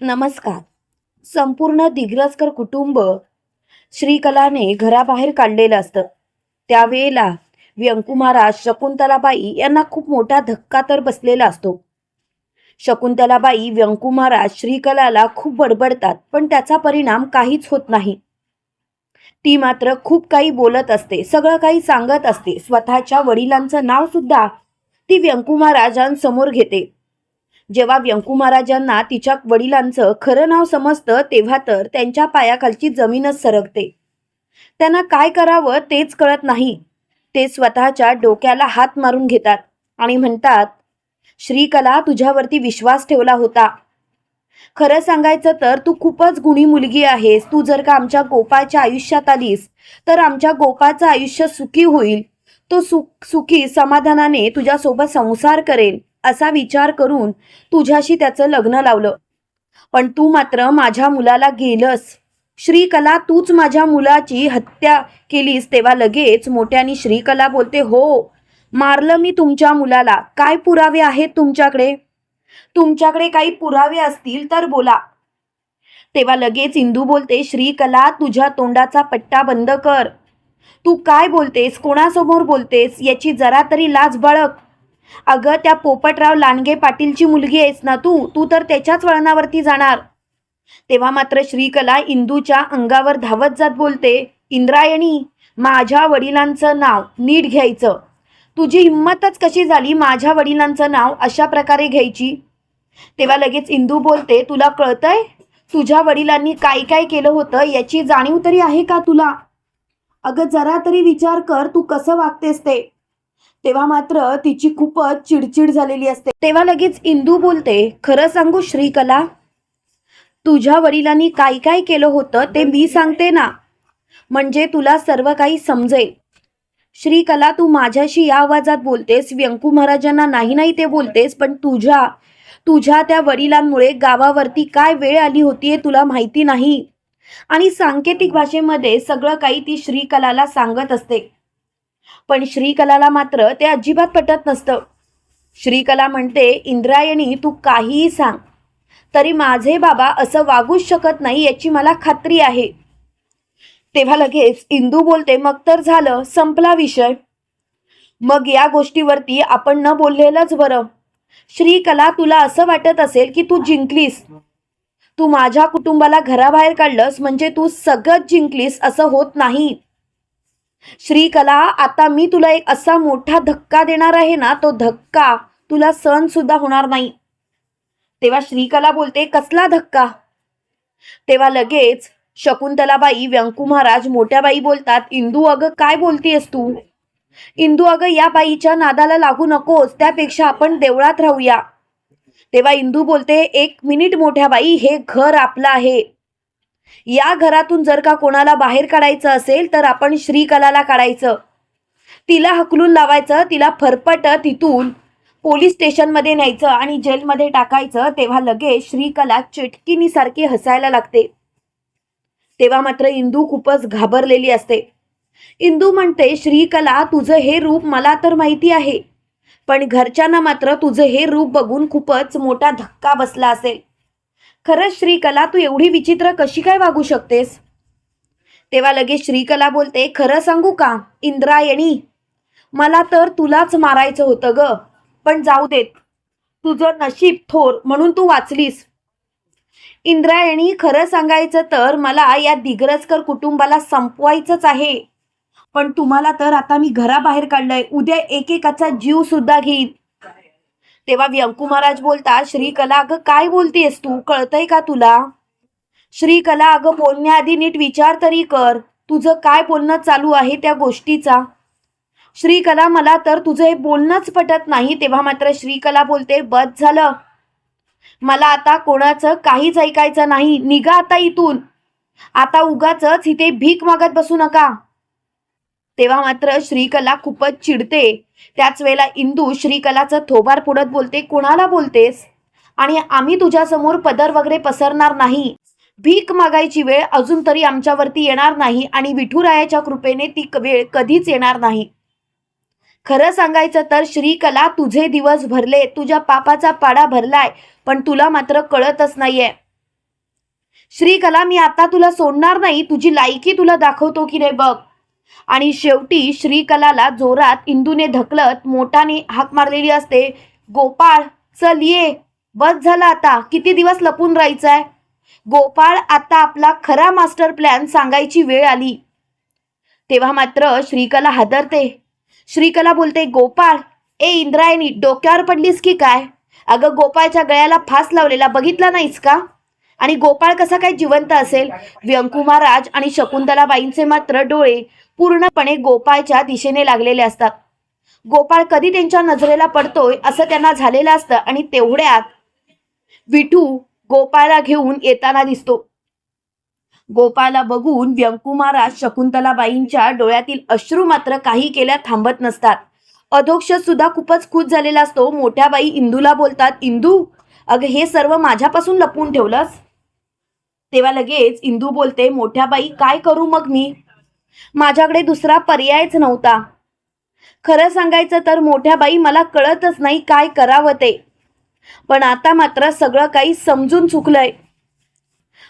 नमस्कार. संपूर्ण दिग्रसकर कुटुंब श्रीकलाने घराबाहेर काढलेलं असतं. त्यावेळेला व्यंकुमारा शकुंतलाबाई यांना खूप मोठा धक्का तर बसलेला असतो. शकुंतलाबाई व्यंकुमारा श्रीकलाला खूप बडबडतात पण त्याचा परिणाम काहीच होत नाही. ती मात्र खूप काही बोलत असते सगळं काही सांगत असते. स्वतःच्या वडिलांचं नाव सुद्धा ती व्यंकुमाराजांसमोर घेते. जेव्हा व्यंकू महाराजांना तिच्या वडिलांचं खरं नाव समजतं तेव्हा तर त्यांच्या पायाखालची जमीनच सरकते. त्यांना काय करावं तेच कळत नाही. ते स्वतःच्या डोक्याला हात मारून घेतात आणि म्हणतात श्रीकला तुझ्यावरती विश्वास ठेवला होता. खरं सांगायचं तर तू खूपच गुणी मुलगी आहेस. तू जर का आमच्या गोपाच्या आयुष्यात आलीस तर आमच्या गोपाचं आयुष्य सुखी होईल. तो सुख सुखी समाधानाने तुझ्यासोबत संसार करेल. असा विचार करून तुझ्याशी त्याचं लग्न लावलं. पण तू मात्र माझ्या मुलाला गेलंस. श्रीकला तूच माझ्या मुलाची हत्या केलीस तेव्हा लगेच मोठ्यानी श्रीकला बोलते हो मारलं मी तुमच्या मुलाला. काय पुरावे आहेत तुमच्याकडे? तुमच्याकडे काही पुरावे असतील तर बोला. तेव्हा लगेच इंदू बोलते श्रीकला तुझ्या तोंडाचा पट्टा बंद कर. तू काय बोलतेस? कोणासमोर बोलतेस? याची जरा तरी लाज बळक अगं त्या पोपटराव लांडगे पाटीलची मुलगी आहेस ना तू? तू तर त्याच्याच वळणावरती जाणार. तेव्हा मात्र श्रीकला इंदूच्या अंगावर धावत जात बोलते इंद्रायणी माझ्या वडिलांचं नाव नीट घ्यायचं. तुझी हिंमतच कशी झाली माझ्या वडिलांचं नाव अशा प्रकारे घ्यायची? तेव्हा लगेच इंदू बोलते तुला कळतंय? तुझ्या वडिलांनी काय काय केलं होतं याची जाणीव तरी आहे का तुला? अगं जरा तरी विचार कर तू कसं वागतेस ते? तेव्हा मात्र तिची खूपच चिडचिड झालेली असते. तेव्हा लगेच इंदू बोलते खरं सांगू श्रीकला तुझ्या वडिलांनी काय काय केलं होतं ते मी सांगते ना. म्हणजे तुला सर्व काही समजेल. श्रीकला तू माझ्याशी या आवाजात बोलतेस व्यंकू महाराजांना नाही नाही ते बोलतेस पण तुझ्या तुझ्या त्या वडिलांमुळे गावावरती काय वेळ आली होती हे तुला माहिती नाही. आणि सांकेतिक भाषेमध्ये सगळं काही ती श्रीकलाला सांगत असते. पण श्रीकलाला मात्र ते अजिबात पटत नसतं. श्रीकला म्हणते इंद्रायणी तू काहीही सांग. तरी माझे बाबा असं वागूच शकत नाही याची मला खात्री आहे. तेव्हा लगेच इंदू बोलते मग तर झालं संपला विषय. मग या गोष्टीवरती आपण न बोललेलंच बरं. श्रीकला तुला असं वाटत असेल की तू जिंकलीस. तू माझ्या कुटुंबाला घराबाहेर काढलंस म्हणजे तू सगळं जिंकलीस असं होत नाही. श्रीकला आता मी तुला एक असा मोठा धक्का देणार आहे ना तो धक्का तुला सहन सुद्धा होणार नाही. तेव्हा श्रीकला बोलते कसला धक्का? तेव्हा लगेच शकुंतलाबाई व्यंकू महाराज मोठ्या बाई बोलतात इंदू अगं काय बोलतीयस तू? इंदू अगं या बाईच्या नादाला लागू नकोस त्यापेक्षा आपण देवळात राहूया. तेव्हा इंदू बोलते एक मिनिट मोठ्या बाई हे घर आपलं आहे. या घरातून जर का कोणाला बाहेर काढायचं असेल तर आपण श्रीकलाला काढायचं. तिला हकलून लावायचं तिला फरफट तिथून पोलीस स्टेशनमध्ये न्यायचं आणि जेलमध्ये टाकायचं तेव्हा लगेच श्रीकला चिटकिनीसारखी हसायला लागते. तेव्हा मात्र इंदू खूपच घाबरलेली असते. इंदू म्हणते श्रीकला तुझं हे रूप मला तर माहिती आहे पण घरच्यांना मात्र तुझं हे रूप बघून खूपच मोठा धक्का बसला असेल. खरंच श्रीकला तू एवढी विचित्र कशी काय वागू शकतेस? तेव्हा लगेच श्रीकला बोलते खरं सांगू का? इंद्रायणी मला तर तुलाच मारायचं होतं ग. पण जाऊ देत. तुझं नशीब थोर म्हणून तू वाचलीस. इंद्रायणी खरं सांगायचं तर मला या दिग्रजकर कुटुंबाला संपवायचंच आहे. पण तुम्हाला तर आता मी घराबाहेर काढलंय. उद्या एकेकाचा जीव सुद्धा घेईन. तेव्हा व्यंकू महाराज बोलतात श्रीकला अगं काय बोलतेस तू? कळतंय का तुला? श्रीकला अगं बोलण्याआधी नीट विचार तरी कर. तुझं काय बोलणं चालू आहे त्या गोष्टीचा? श्रीकला मला तर तुझं हे बोलणंच पटत नाही. तेव्हा मात्र श्रीकला बोलते बस झालं. मला आता कोणाचं काहीच ऐकायचं नाही. निघा आता इथून. आता उगाच इथे भीक मागत बसू नका. तेव्हा मात्र श्रीकला खूपच चिडते. त्याच वेळेला इंदू श्रीकलाचं थोबार पुढत बोलते कुणाला बोलतेस? आणि आम्ही तुझ्यासमोर पदर वगैरे पसरणार नाही. भीक मागायची वेळ अजून तरी आमच्यावरती येणार नाही आणि विठुरायाच्या कृपेने ती वेळ कधीच येणार नाही. खरं सांगायचं तर श्रीकला तुझे दिवस भरले तुझ्या पापाचा पाडा भरलाय पण तुला मात्र कळतच नाहीये. श्रीकला मी आता तुला सोडणार नाही तुझी लायकी तुला दाखवतो की नाही बघ. आणि शेवटी श्रीकलाला जोरात इंदूने ढकलत मोठाने हाक मारलेली असते. गोपाळ चल ये. बस झाला आता. किती दिवस लपून राहायचंय? गोपाळ आता आपला खरा मास्टर प्लॅन सांगायची वेळ आली. तेव्हा मात्र श्रीकला हादरते. श्रीकला बोलते गोपाळ ए इंद्रायणी डोक्यावर पडलीस की काय? अगं गोपाळच्या गळ्याला फास लावलेला बघितला नाहीस का? आणि गोपाळ कसा काय जिवंत असेल? व्यंकू महाराज आणि शकुंतलाबाईंचे मात्र डोळे पूर्णपणे गोपाळच्या दिशेने लागलेले असतात. गोपाळ कधी त्यांच्या नजरेला पडतोय असं त्यांना झालेलं असतं आणि तेवढ्यात विठू गोपाळला घेऊन येताना दिसतो. गोपाळला बघून व्यंकुमाराज शकुंतलाबाईंच्या डोळ्यातील अश्रू मात्र काही केल्या थांबत नसतात. अधोक्ष सुद्धा खूपच खुश झालेला असतो. मोठ्या बाई इंदूला बोलतात इंदू अगं हे सर्व माझ्यापासून लपवून ठेवलंस? तेव्हा लगेच इंदू बोलते मोठ्या बाई काय करू मग मी? माझ्याकडे दुसरा पर्यायच नव्हता. खरं सांगायचं तर मोठ्या बाई मला कळतच नाही काय करावं ते. पण आता मात्र सगळं काही समजून चुकलंय.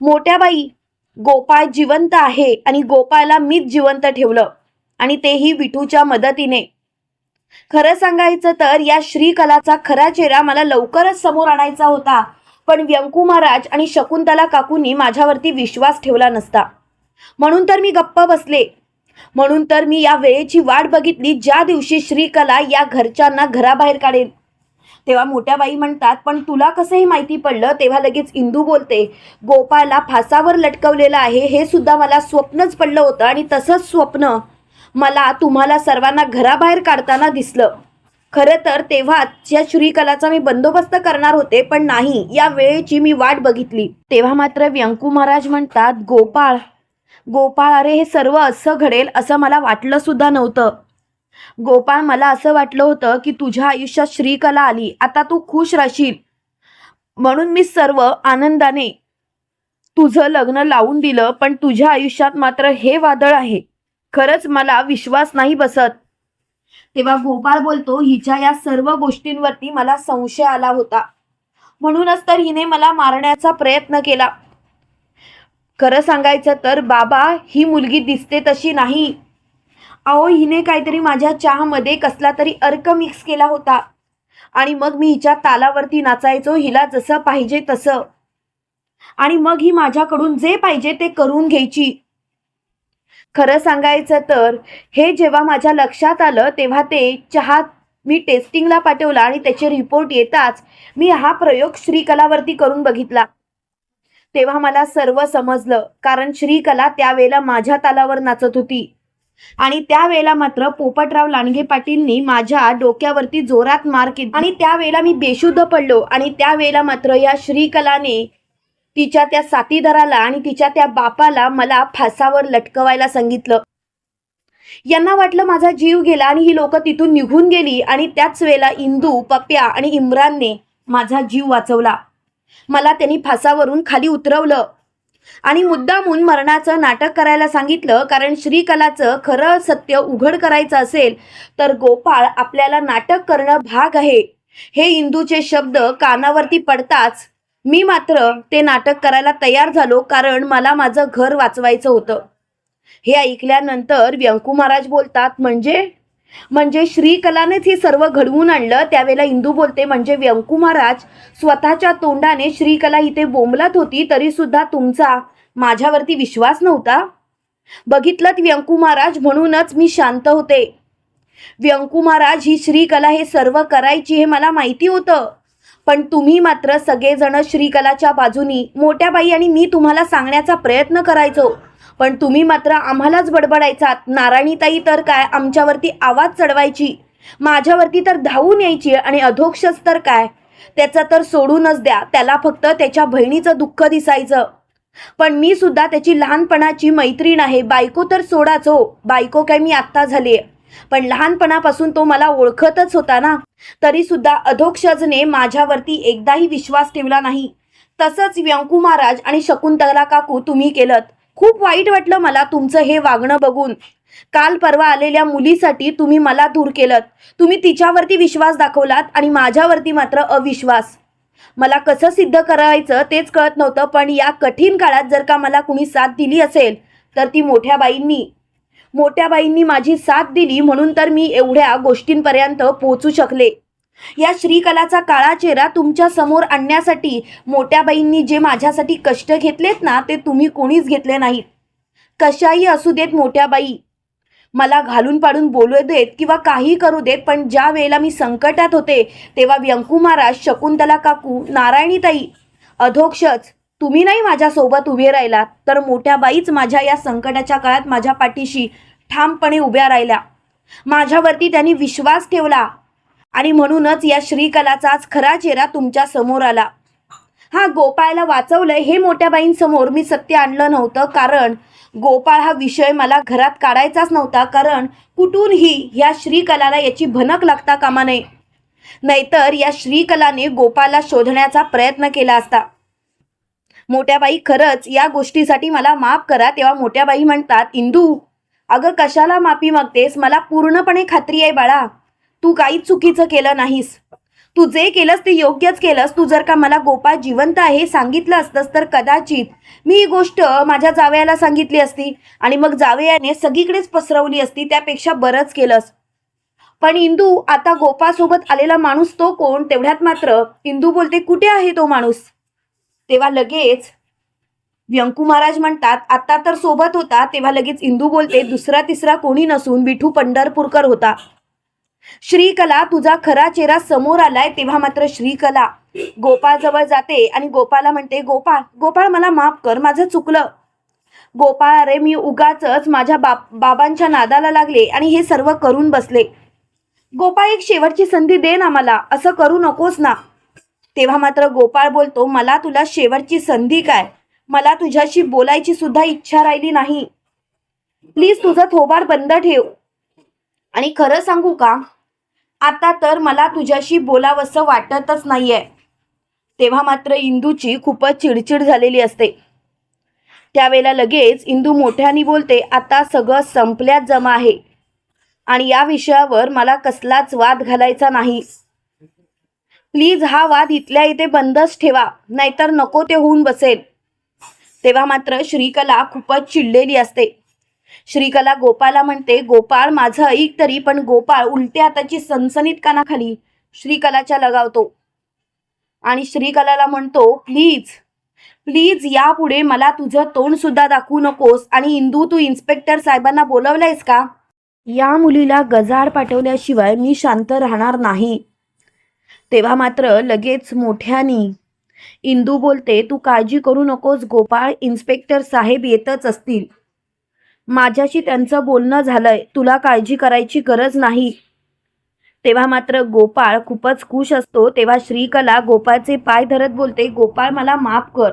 मोठ्या बाई गोपाळ जिवंत आहे आणि गोपाळला मीच जिवंत ठेवलं आणि तेही विठूच्या मदतीने. खरं सांगायचं तर या श्रीकलाचा खरा चेहरा मला लवकरच समोर आणायचा होता पण व्यंकू महाराज आणि शकुंतला काकूंनी माझ्यावरती विश्वास ठेवला नसता. म्हणून तर मी गप्प बसले. म्हणून तर मी या वेळेची वाट बघितली ज्या दिवशी श्रीकला या घरच्यांना घराबाहेर काढेल. तेव्हा मोठ्या बाई म्हणतात पण तुला कसंही माहिती पडलं तेव्हा लगेच इंदू बोलते गोपाळला फासावर लटकवलेलं आहे हे सुद्धा मला स्वप्नच पडलं होतं आणि तसंच स्वप्न मला तुम्हाला सर्वांना घराबाहेर काढताना दिसलं. खरं तर तेव्हाच या श्रीकलाचा मी बंदोबस्त करणार होते पण नाही या वेळेची मी वाट बघितली. तेव्हा मात्र व्यंकू महाराज म्हणतात गोपाळ गोपाळ अरे हे सर्व असं घडेल असं मला वाटलं सुद्धा नव्हतं. गोपाळ मला असं वाटलं होतं की तुझ्या आयुष्यात श्रीकला आली. आता तू खुश राहशील. म्हणून मी सर्व आनंदाने तुझं लग्न लावून दिलं पण तुझ्या आयुष्यात मात्र हे वादळ आहे. खरंच मला विश्वास नाही बसत. तेव्हा गोपाळ बोलतो हिच्या या सर्व गोष्टींवरती मला संशय आला होता. म्हणूनच तर हिने मला मारण्याचा प्रयत्न केला. खरं सांगायचं तर बाबा ही मुलगी दिसते तशी नाही. अहो हिने काहीतरी माझ्या चहामध्ये कसला तरी अर्क मिक्स केला होता. आणि मग मी हिच्या तालावरती नाचायचो हिला जसं पाहिजे तसं. आणि मग ही माझ्याकडून जे पाहिजे ते करून घ्यायची. खरं सांगायचं तर हे जेव्हा माझ्या लक्षात आलं तेव्हा ते चहा मी टेस्टिंगला पाठवला आणि त्याचे रिपोर्ट येताच मी हा प्रयोग श्रीकलावरती करून बघितला. तेव्हा मला सर्व समजलं कारण श्रीकला त्यावेळेला माझ्या तालावर नाचत होती. आणि त्यावेळेला मात्र पोपटराव लांडगे पाटीलनी माझ्या डोक्यावरती जोरात मार केली. आणि त्यावेळेला मी बेशुद्ध पडलो. आणि त्यावेळेला मात्र या श्रीकलाने तिच्या त्या साथीदाराला आणि तिच्या त्या बापाला मला फासावर लटकवायला सांगितलं. यांना वाटलं माझा जीव गेला आणि ही लोक तिथून निघून गेली. आणि त्याच वेळेला इंदू पप्या आणि इम्रानने माझा जीव वाचवला. मला त्यांनी फासावरून खाली उतरवलं. आणि मुद्दामून मरणाचं नाटक करायला सांगितलं कारण श्रीकलाचं खरं सत्य उघड करायचं असेल तर गोपाळ आपल्याला नाटक करणं भाग आहे. हे इंदूचे शब्द कानावरती पडताच मी मात्र ते नाटक करायला तयार झालो कारण मला माझं घर वाचवायचं होतं. हे ऐकल्यानंतर व्यंकू महाराज बोलतात म्हणजे म्हणजे श्रीकलानेच हे सर्व घडवून आणलं. त्यावेळेला इंदू बोलते म्हणजे व्यंकू महाराज स्वतःच्या तोंडाने श्रीकला इथे बोंबलत होती तरी सुद्धा तुमचा माझ्यावरती विश्वास नव्हता? बघितलं व्यंकू महाराज म्हणूनच मी शांत होते. व्यंकू महाराज ही श्रीकला हे सर्व करायची हे मला माहिती होतं. पण तुम्ही मात्र सगळेजण श्रीकलाच्या बाजूनी मोठ्या बाई आणि मी तुम्हाला सांगण्याचा प्रयत्न करायचो. पण तुम्ही मात्र आम्हालाच बडबडायचात. नारायणीताई तर काय आमच्यावरती आवाज चढवायची? माझ्यावरती तर धावून यायची आणि अधोक्षच तर काय? त्याचं तर सोडूनच द्या. त्याला फक्त त्याच्या बहिणीचं दुःख दिसायचं. पण मी सुद्धा त्याची लहानपणाची मैत्रीण आहे. बायको तर सोडाच हो. बायको काय मी आत्ता झाली पण लहानपणापासून तो मला ओळखतच होता ना. तरी सुद्धा अधोक्षजने माझ्यावरती एकदाही विश्वास ठेवला नाही. तसंच व्यंकू महाराज आणि शकुंतला काकू तुम्ही केलं खूप वाईट वाटलं मला तुमचं हे वागणं बघून. काल परवा आलेल्या मुलीसाठी तुम्ही मला दूर केलं तुम्ही तिच्यावरती विश्वास दाखवलात आणि माझ्यावरती मात्र अविश्वास. मला कसं सिद्ध करायचं तेच कळत नव्हतं पण या कठीण काळात जर का मला कुणी साथ दिली असेल तर ती मोठ्या बाईंनी. मोठ्या बाईंनी माझी साथ दिली म्हणून तर मी एवढ्या गोष्टींपर्यंत पोहोचू शकले. या श्रीकलाचा काळा चेहरा तुमच्यासमोर आणण्यासाठी मोठ्या बाईंनी जे माझ्यासाठी कष्ट घेतलेत ना ते तुम्ही कोणीच घेतले नाहीत. कशाही असू देत मोठ्या बाई. मला घालून पाडून बोलू देत किंवा काही करू देत पण ज्या वेळेला मी संकटात होते तेव्हा व्यंकू महाराज शकुंतला काकू नारायणीताई अधोक्षच तुम्ही नाही माझ्यासोबत उभे राहिलात तर मोठ्या बाईच माझ्या या संकटाच्या काळात माझ्या पाठीशी ठामपणे उभ्या राहिल्या. माझ्यावरती त्यांनी विश्वास ठेवला. आणि म्हणूनच या श्रीकलाचा आज खरा चेहरा तुमच्यासमोर आला. हा गोपाळला वाचवलंय हे मोठ्या बाईंसमोर मी सत्य आणलं नव्हतं कारण गोपाळ हा विषय मला घरात काढायचाच नव्हता कारण कुठूनही ह्या श्रीकलाला याची भनक लागता कामा नये. नाहीतर या श्रीकलाने गोपाळला शोधण्याचा प्रयत्न केला असता. मोठ्याबाई खरंच या गोष्टीसाठी मला माफ करा तेव्हा मोठ्याबाई म्हणतात इंदू अगं कशाला माफी मागतेस? मला पूर्णपणे खात्री आहे बाळा. तू काहीच चुकीचं केलं नाहीस. तू जे केलंस ते योग्यच केलंस. तू जर का मला गोपाळ जिवंत आहे सांगितलं असतंस तर कदाचित मी ही गोष्ट माझ्या जावयाला सांगितली असती आणि मग जावयाने सगळीकडेच पसरवली असती त्यापेक्षा बरंच केलंस. पण इंदू आता गोपासोबत आलेला माणूस तो कोण? तेवढ्यात मात्र इंदू बोलते कुठे आहे तो माणूस? तेव्हा लगेच व्यंकू महाराज म्हणतात आता तर सोबत होता. तेव्हा लगेच इंदू बोलते दुसरा तिसरा कोणी नसून विठू पंढरपूरकर होता. श्रीकला तुझा खरा चेहरा समोर आलाय तेव्हा मात्र श्रीकला गोपाळजवळ जाते आणि गोपाळला म्हणते गोपाळ गोपाळ मला माफ कर माझं चुकलं. गोपाळ अरे मी उगाच माझ्या बाप बाबांच्या नादाला लागले आणि हे सर्व करून बसले. गोपाळ एक शेवटची संधी दे ना मला असं करू नकोस ना. तेव्हा मात्र गोपाळ बोलतो मला तुला शेवटची संधी काय? मला तुझ्याशी बोलायची सुद्धा इच्छा राहिली नाही. प्लीज तुझं थोबाड बंद ठेव. आणि खरं सांगू का? आता तर मला तुझ्याशी बोलावंसं वाटतच नाहीये. तेव्हा मात्र इंदूची खूपच चिडचिड झालेली असते. त्यावेळेला लगेच इंदू मोठ्याने बोलते आता सगळं संपल्यात जमा आहे. आणि या विषयावर मला कसलाच वाद घालायचा नाही. प्लीज हा वाद इथल्या इथे बंदच ठेवा नाहीतर नको ते होऊन बसेल. तेव्हा मात्र श्रीकला खूपच चिडलेली असते. श्रीकला गोपाला म्हणते गोपाळ माझं ऐक तरी पण गोपाळ उलट्या हाताची सनसनीत कानाखाली श्रीकलाच्या लगावतो. आणि श्रीकलाला म्हणतो प्लीज प्लीज यापुढे मला तुझं तोंड सुद्धा दाखवू नकोस आणि इंदू तू इन्स्पेक्टर साहेबांना बोलवलंयस का? या मुलीला गजाड पाठवल्याशिवाय मी शांत राहणार नाही. तेव्हा मात्र लगेच मोठ्यानी इंदू बोलते तू काळजी करू नकोस गोपाळ इन्स्पेक्टर साहेब येतच असतील. माझ्याशी त्यांचं बोलणं झालंय. तुला काळजी करायची गरज नाही. तेव्हा मात्र गोपाळ खूपच खुश असतो. तेव्हा श्रीकला गोपाळचे पाय धरत बोलते गोपाळ मला माफ कर.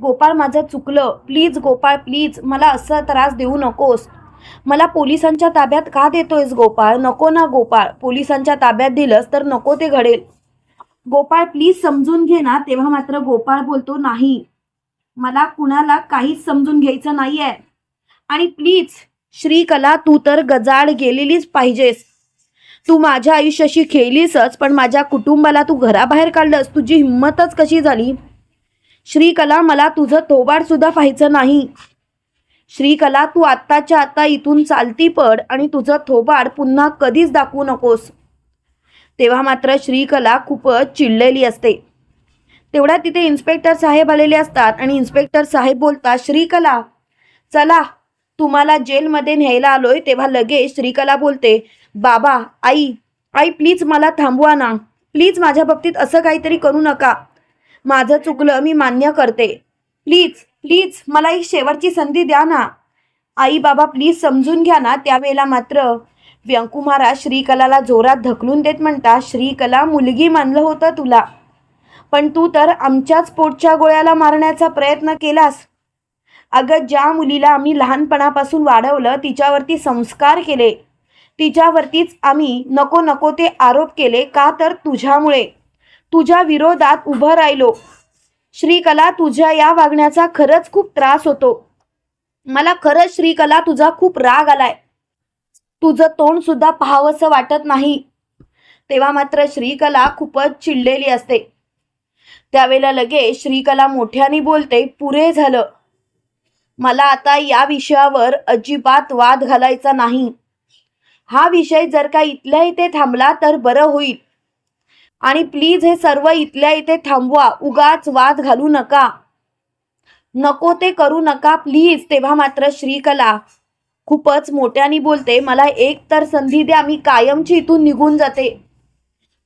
गोपाळ माझं चुकलं. Please Gopal please. मला असं त्रास देऊ नकोस. मला पोलिसांच्या ताब्यात का देतोयस गोपाळ? नको ना गोपाळ. पोलिसांच्या ताब्यात दिलंस तर नको ते घडेल. गोपाळ प्लीज समजून घे ना. तेव्हा मात्र गोपाळ बोलतो नाही. मला कुणाला काहीच समजून घ्यायचं नाही आहे आणि प्लीज श्रीकला तू तर गजाड गेलेलीच पाहिजेस. तू माझ्या आयुष्याशी खेळलीसच पण माझ्या कुटुंबाला तू घराबाहेर काढलंस. तुझी हिंमतच कशी झाली? श्रीकला मला तुझं थोबाड सुद्धा पाहायचं नाही. श्रीकला तू आत्ताच्या आत्ता इथून चालती पड आणि तुझं थोबाड पुन्हा कधीच दाखवू नकोस. तेव्हा मात्र श्रीकला खूपच चिडलेली असते. तेवढ्या तिथे इन्स्पेक्टर साहेब आलेले असतात आणि इन्स्पेक्टर साहेब बोलतात श्रीकला चला तुम्हाला जेलमध्ये न्यायला आलोय तेव्हा लगेच श्रीकला बोलते बाबा आई आई प्लीज मला थांबवा ना. प्लीज माझ्या बाबतीत असं काहीतरी करू नका. माझं चुकलं मी मान्य करते. प्लीज प्लीज मला एक शेवटची संधी द्या ना. आई बाबा प्लीज समजून घ्या ना त्यावेळेला मात्र. व्यंकू महाराज श्रीकलाला जोरात ढकलून देत म्हणता श्रीकला मुलगी मानलं होतं तुला. पण तू तर आमच्याच पोटच्या गोळ्याला मारण्याचा प्रयत्न केलास. अगं ज्या मुलीला आम्ही लहानपणापासून वाढवलं तिच्यावरती संस्कार केले. तिच्यावरतीच आम्ही नको नको ते आरोप केले का तर तुझ्यामुळे. तुझ्या विरोधात उभं राहिलो. श्रीकला तुझ्या या वागण्याचा खरंच खूप त्रास होतो. मला खरंच श्रीकला तुझा खूप राग आलाय. तुझं तोंड सुद्धा पाहावंसं वाटत नाही. तेव्हा मात्र श्रीकला खूपच चिडलेली असते. त्यावेळेला लगेच श्रीकला मोठ्याने बोलते पुरे झालं. मला आता या विषयावर अजिबात वाद घालायचा नाही. हा विषय जर का इथल्या इथे थांबला तर बरं होईल. आणि प्लीज हे सर्व इथल्या इथे थांबवा. उगाच वाद घालू नका. नको ते करू नका प्लीज तेव्हा मात्र श्रीकला खूपच मोठ्याने बोलते मला एक तर संधी द्या मी कायमची इथून निघून जाते.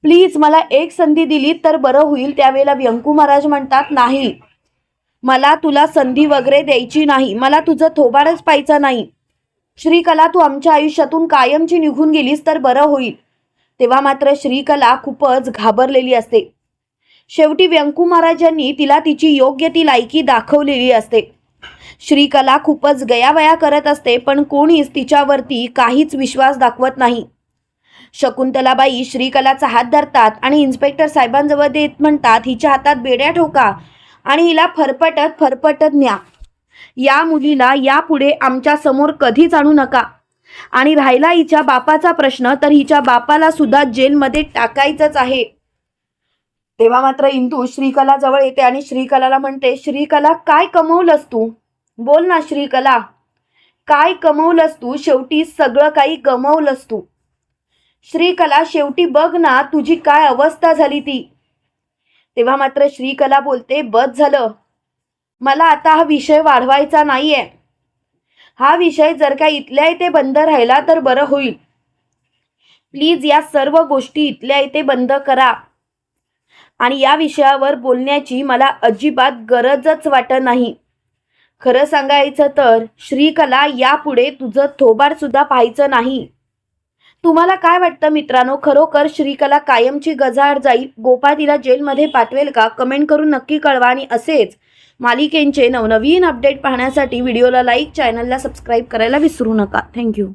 प्लीज मला एक संधी दिली तर बरं होईल त्यावेळेला व्यंकू महाराज म्हणतात नाही. मला तुला संधी वगैरे द्यायची नाही. मला तुझं थोबाडच पाहायचं नाही. श्रीकला तू आमच्या आयुष्यातून कायमची निघून गेलीस तर बरं होईल. तेव्हा मात्र श्रीकला खूपच घाबरलेली असते. शेवटी व्यंकू महाराजांनी तिला तिची योग्य ती लायकी दाखवलेली असते. श्रीकला खूपच गयावया करत असते पण कोणीच तिच्यावरती काहीच विश्वास दाखवत नाही. शकुंतलाबाई श्रीकलाचा हात धरतात आणि इन्स्पेक्टर साहेबांजवळ देत म्हणतात हिच्या हातात बेड्या ठोका. आणि हिला फरफटत फरफटत न्या. या मुलीला यापुढे आमच्यासमोर कधीच आणू नका. आणि राहिला हिच्या बापाचा प्रश्न तर हिच्या बापाला सुद्धा जेलमध्ये टाकायचंच आहे. तेव्हा मात्र इंदू श्रीकला जवळ येते आणि श्रीकलाला म्हणते श्रीकला काय कमवलंस तू? बोल ना श्रीकला. काय कमवलंस तू? शेवटी सगळं काही गमवलंस तू. श्रीकला शेवटी बघ ना तुझी काय अवस्था झाली ती. तेव्हा मात्र श्रीकला बोलते बस झालं. मला आता हा विषय वाढवायचा नाहीये. हा विषय जर का इथल्या इथे बंद राहिला तर बरं होईल. प्लीज या सर्व गोष्टी इथल्या इथे बंद करा. आणि या विषयावर बोलण्याची मला अजिबात गरजच वाटत नाही. खरं सांगायचं तर श्रीकला यापुढे तुझं थोबारसुद्धा पाहायचं नाही. तुम्हाला काय वाटतं मित्रांनो? खरोखर श्रीकला कायमची गजाआड जाईल? गोपाळ तिला जेलमध्ये पाठवेल का? कमेंट करून नक्की कळवा आणि असेच मालिकेंचे नवनवीन अपडेट पाहण्यासाठी व्हिडिओला लाईक चॅनलला सबस्क्राईब करायला विसरू नका. थँक्यू.